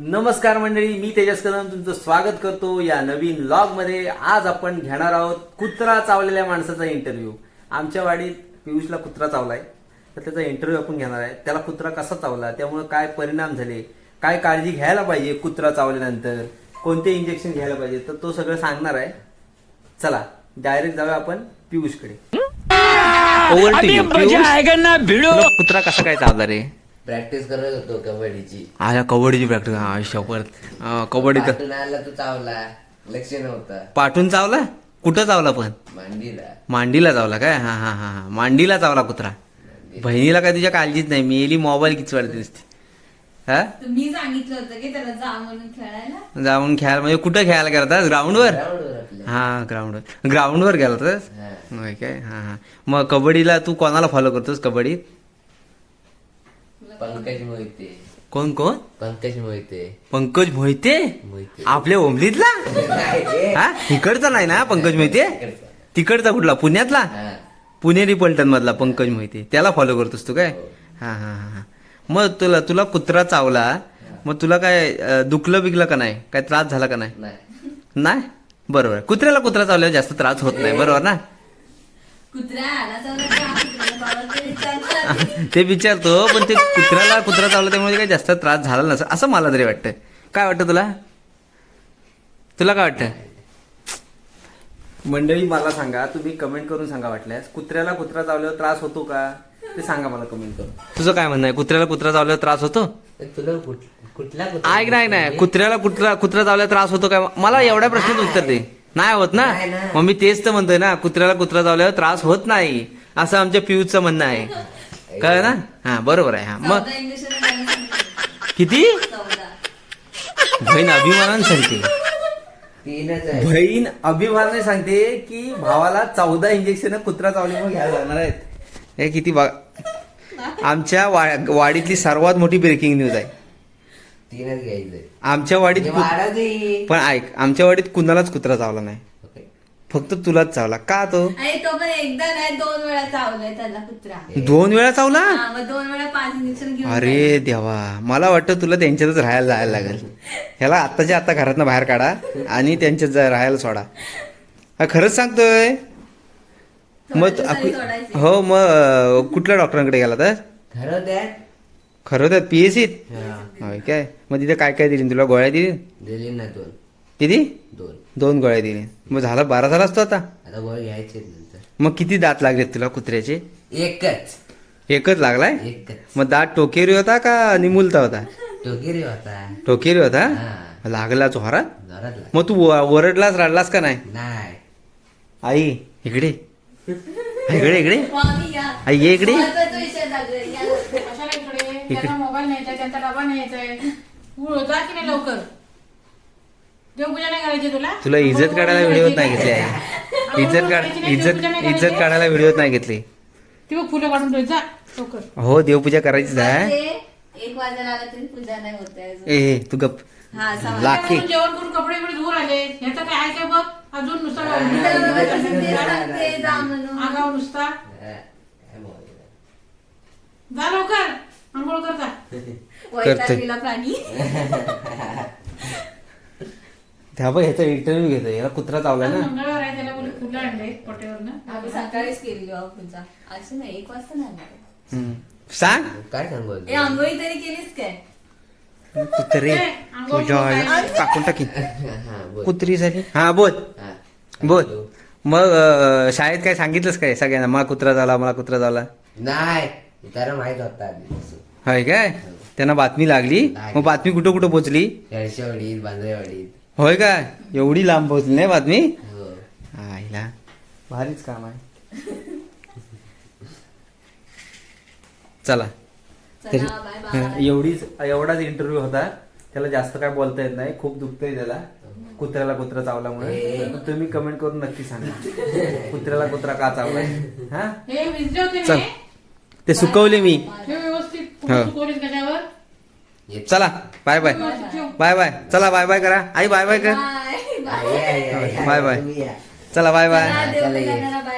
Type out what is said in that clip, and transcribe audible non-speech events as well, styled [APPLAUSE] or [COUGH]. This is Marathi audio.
नमस्कार मंडळी मी तेजस कदम तुमचं स्वागत करतो या नवीन लॉगमध्ये. आज आपण घेणार आहोत कुत्रा चावलेल्या माणसाचा इंटरव्ह्यू आमच्या वाडीत पियुषला कुत्रा चावलाय तर त्याचा इंटरव्ह्यू आपण घेणार आहे. त्याला कुत्रा कसा चावला त्यामुळे काय परिणाम झाले काय काळजी घ्यायला पाहिजे कुत्रा चावल्यानंतर कोणते इंजेक्शन घ्यायला पाहिजे तर तो सगळं सांगणार आहे. चला डायरेक्ट जाऊया आपण पियुषकडे. तुला कुत्रा कसा काय चावला रे? प्रॅक्टिस करत होतो कबड्डीची. आया कबड्डीची प्रॅक्टिस हा कबड्डी तर पाठून आला तो चावला. लक्ष नव्हता. पाठून चावला? कुठं चावला पण? मांडीला. मांडीला चावला काय? हा हा हा हा. मांडीला चावला कुत्रा. बहिणीला काय तुझ्या काळजीच नाही? मेली मोबाईल किती वाढते दिसते हा? तर मी सांगितलं होतं की त्याला जा म्हणून खेळायला. जाऊन खेळायला? म्हणजे कुठं खेळायला गेला ग्राउंडवर? ग्राउंडवर आपल्या. हा ग्राउंडवर. ग्राउंडवर गेला होतास? हा. होय काय? हा हा. मग कबड्डीला तू कोणाला फॉलो करतोस कबड्डीत? पंकज मोहिते. कोण कोण? पंकज मोहिते. पंकज मोहिते? मोहिते. आपल्या ओमलीतला. हा? इकडचा नाही ना पंकज मोहिते. तिकडचा. कुठला? पुण्यातला? हा. पुणेरी पलटण मधला पंकज मोहिते. त्याला फॉलो करतोस तू काय? हो. हा हा हा मग तुला तुला कुत्रा चावला. मग तुला काय दुखलं बिकलं का नाही? काय त्रास झाला का नाही? नाही. बरोबर. कुत्र्याला कुत्रा चावल्यावर जास्त त्रास होत नाही. बरोबर ना कुत्रा आला चावला का कुत्र्याला चावला ते विचारतो पण ते कुत्र्याला कुत्रा चावला त्यामुळे काही जास्त त्रास झाला नसं. असं मला तरी वाटतं काय वाटतं तुला? तुला काय वाटतं मंडळी मला सांगा तुम्ही कमेंट करून सांगा वाटल्यास कुत्र्याला कुत्रा चावल्यावर त्रास होतो का? ते सांगा मला कमेंट करून. तुझं काय म्हणणं आहे? कुत्र्याला कुत्रा चावल्यावर त्रास होतो? तुला कुठ- कुठला कुत्रा ऐक नाही नाही कुत्र्याला कुत्रा कुत्रा चावल्यावर त्रास होतो काय? मला एवढ्या प्रश्नाचं उत्तर दे. नाही होत ना? नाही ना. मग मी तेच तर म्हणतोय ना कुत्र्याला कुत्रा चावल्यावर त्रास होत नाही. असं आमच्या पियूचं म्हणणं आहे. कळ ना? हा बरोबर आहे. हा मग. किती? चौदा. बहीण अभिमानाने सांगते. तीनच आहे. बहीण अभिमानाने सांगते की भावाला चौदा इंजेक्शन कुत्रा चावल्यामुळे घ्यायला लागणार आहेत. हे किती बा [LAUGHS] आमच्या वा- वाडीतली सर्वात मोठी ब्रेकिंग न्यूज आहे. तीनच आमच्या वाडीत म्हणजे कु- पण ऐक आमच्या वाडीत कुणालाच कुत्रा चावला नाही. फक्त तुलाच चावला. का तो? आणि तो पण एकदा नाही दोन वेळा चावलाय त्याला कुत्रा. दोन वेळा चावला? हा, मग दोन वेळा पाच इंजेक्शन घेऊन अरे देवा. मला वाटतं तुला त्यांच्यातच राहायला जायला लागेल. ह्याला आत्ताच्या आत्ता घरातनं बाहेर काढा आणि त्यांच्यात जा- राहायला सोडा. हा, खरंच सांगतोय. मग तू- थोड्या दिवसांनी सोडायचे. हो मग अं, कुठल्या डॉक्टरांकडे गेला तर? खरं खरं तर पीएसीत हा. होय काय? मग तिथे काय काय दिली? तुला गोळ्या दिली? दिली ना दोन. किती? दोन. दोन गोळ्या दिली. मग झाला बारा झाला असतो आता. आता गोळ घ्यायचे नंतर. मग किती दात लागलेत तुला कुत्र्याचे? एकच. एकच लागलाय? एकच. मग दात टोकेरी होता का निमुलता होता? टोकिरी होता. टोकेरी होता? हा. लागला जोरात. मग तू व- ओरडलास रडलास का नाही? नाही. आई इकडे. इकडे इकडे. आई ये इकडे महत्त्वाचा विषय चालू आहे. या. कशाला इकडे त्यांना मोबाईल [LAUGHS] न्यायचा त्यांचा डबा न्यायचाय जा की नाही लवकर. देवपूजा नाही करायची तुला? तुला इज्जत काढायला व्हिडिओत नाही घेतली आई इज्जत काढ इज्जत इज्जत काढायला व्हिडिओत नाही घेतली. ती बघ फुलं काढून ठेव जा लवकर. हो देवपूजा करायचीच आहे. ते एक वाजायला आला तरी पूजा नाही होत आहे अजून. ए ए, तू गप. हा लाख. जेवण करून कपडे धुवून आले ह्याचं काय आहे काय बघ? अजून नुसता ते सांगते जा म्हणून. आगाव नुसता हा. काय बोलायचं? जा लवकर आंघोळ करता प्राणी. त्या बघ ह्याचा इंटरव्ह्यू घेतो. याला कुत्रा चावला ना. मंगळवार आहे त्याला बोलू फुलं आणले पोटेवरनं. आम्ही सकाळीच केली बाबा नाही एक वाजता नाही. सांग. काय सांगू ए आंघोळी तरी केलीस काय? कुत्रे. तुझ्या टाकून टाकी. [LAUGHS] हा बोल. कुत्री झाली. हा बोल. बोल. मग शाळेत काय सांगितलंस काय? सगळ्यांना मला कुत्रा झाला मला कुत्रा झाला. नाही त्याला माहीत होता. होय काय? त्यांना बातमी लागली. मग बातमी कुठं कुठं बांद्रेवाडीत होय काय? एवढी लांब पोहोचली नाही बातमी? हो. आईला. भारीच काम आहे. चला. तरी चला बाय बाय एवढीच एवढाच इंटरव्ह्यू होता. त्याला जास्त काय बोलता येत नाही. खूप दुखतंय त्याला. कुत्र्याला कुत्रा चावल्यामुळे. पण तुम्ही कमेंट करून नक्की सांगा. कुत्र्याला कुत्रा का चावलाय? हा? हे होते चल. मी. ते सुकवले मी. हो. चला बाय बाय. बाय बाय चला बाय बाय करा आई बाय बाय कर बाय. बाय. चला बाय बाय चला, देव चला, ये. करणारा बाय बाय